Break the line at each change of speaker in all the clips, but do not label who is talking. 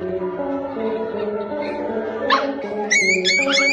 Thank you.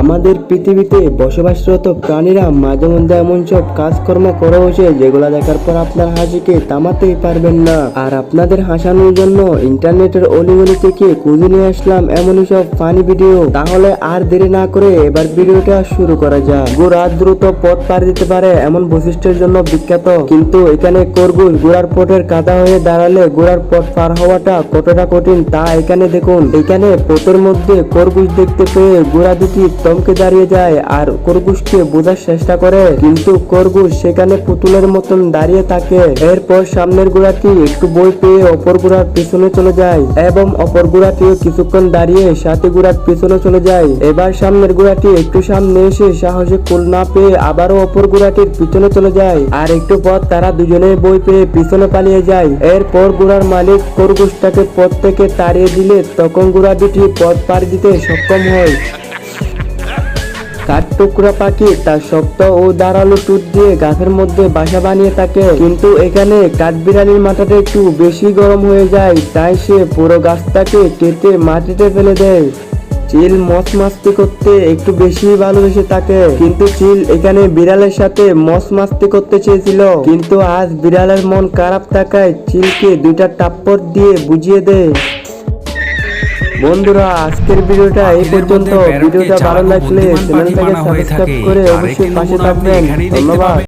আমাদের পৃথিবীতে বসবাসরত প্রাণীরা মাঝে মধ্যে এমন সব কাজকর্ম করে বসে, যেগুলা দেখার পর আপনার হাসিকে থামাতেই পারবেন না। আর আপনাদের হাসানোর জন্য ইন্টারনেটের অলিগলি থেকে খুঁজে নিয়ে আসলাম এমনই সব ফানি ভিডিও। তাহলে আর দেরি না করে এবার ভিডিওটা শুরু করা যাক। গোড়া দ্রুত পথ পার দিতে পারে এমন বৈশিষ্ট্যের জন্য বিখ্যাত। কিন্তু এখানে করগুল গোড়ার পথের কাদা হয়ে দাঁড়ালে গোড়ার পথ পার হওয়াটা কতটা কঠিন তা এখানে দেখুন। এখানে পথের মধ্যে খরগোশ দেখতে পেয়ে গোড়া দুটি থমকে দাঁড়িয়ে যায় আর খরগোশকে বোঝার চেষ্টা করে। কিন্তু খরগোশ সেখানে পুতুলের মতন দাঁড়িয়ে থাকে। এরপর সামনের গোড়াটি একটু বই পেয়ে অপর গোড়ার পিছনে চলে যায় এবং অপর গোড়াটিও কিছুক্ষণ দাঁড়িয়ে সাথে গোড়ার পিছনে চলে যায়। এবার সামনের গোড়াটি একটু সামনে এসে সাহসে কুল না পেয়ে আবারও অপর গোড়াটির পিছনে চলে যায়। আর একটু পর তারা দুজনে বই পেয়ে পিছনে পালিয়ে যায়। এরপর গোড়ার মালিক খরগোশটাকে পথ থেকে তাড়িয়ে দিলে তখন গোড়া দুটি পথ পার দিতে সক্ষম হয়। কাঠটুকরা পাখি তার শক্ত ও ধারালো টুট দিয়ে গাছের মধ্যে বাসা বানিয়ে থাকে। কিন্তু এখানে কাঠবিড়ালির মাথাটা একটু বেশি গরম হয়ে যায়, তাই সে পুরো গাছটাকে কেটে মাটিতে ফেলে দেয়। চিল মস মাস্তি করতে একটু বেশি ভালোবেসে থাকে। কিন্তু চিল এখানে বিড়ালের সাথে মস মাস্তি করতে চেয়েছিল। কিন্তু আজ বিড়ালের মন খারাপ থাকায় চিলকে দুইটা টাপ্পর দিয়ে বুঝিয়ে দেয়। বন্ধুরা আজকের ভিডিওটা এই পর্যন্ত। ভিডিওটা ভালো লাগলে চ্যানেলটাকে সাবস্ক্রাইব করে অবশ্যই পাশে থাকবেন। ধন্যবাদ।